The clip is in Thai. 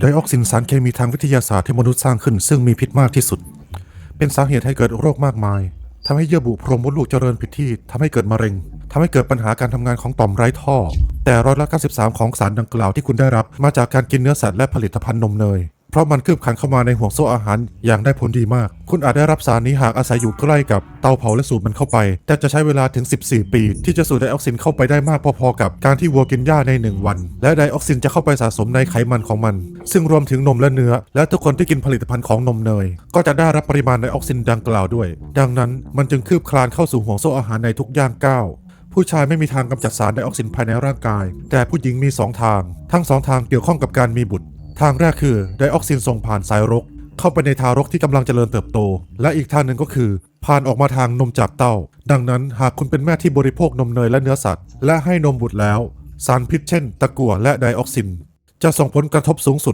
ไดออกซินสารเคมีทางวิทยาศาสตร์ที่มนุษย์สร้างขึ้น ซึ่งมีพิษมากที่สุด เป็นสาเหตุให้เกิดโรคมากมายทำให้เยื่อบุโพรงมดลูกเจริญผิดที่ทำให้เกิดมะเร็งทำให้เกิดปัญหาการทำงานของต่อมไร้ท่อ แต่ร้อยละ93 ของสารดังกล่าวที่คุณได้รับมาจากการกินเนื้อสัตว์และผลิตภัณฑ์นมเนย เพราะมันคืบคลันเข้ามาในห่วงโซ่อาหารอย่างได้ผลดีมาก คุณอาจได้รับสารนี้หากอาศัยอยู่ใกล้กับเตาเผาและสูบมันเข้าไป แต่จะใช้เวลาถึง 14 ปี ที่จะสูดไดออกซินเข้าไปได้มากพอๆกับการที่วัวกินหญ้าใน 1 วัน และไดออกซินจะเข้าไปสะสมในไขมันของมัน ซึ่งรวมถึงนมและเนื้อ และทุกคนที่กินผลิตภัณฑ์ของนมเนย ก็จะได้รับปริมาณไดออกซินดังกล่าวด้วย ดังนั้นมันจึงคืบคลานเข้าสู่ห่วงโซ่อาหารในทุกย่างก้าวผู้ชายไม่มีทางกำจัดสารไดออกซินภายในร่างกาย แต่ผู้หญิงมี 2 ทาง ทั้งสองทางเกี่ยวข้องกับการมีบุตร ทางแรกคือไดออกซินส่งผ่านสายรก เข้าไปในทารกที่กำลังเจริญเติบโต และอีกทางหนึ่งก็คือ ผ่านออกมาทางนมจากเต้า ดังนั้นหากคุณเป็นแม่ที่บริโภคนมเนยและเนื้อสัตว์ และให้นมบุตรแล้ว สารพิษเช่น ตะกั่วและไดออกซิน จะส่งผลกระทบสูงสุด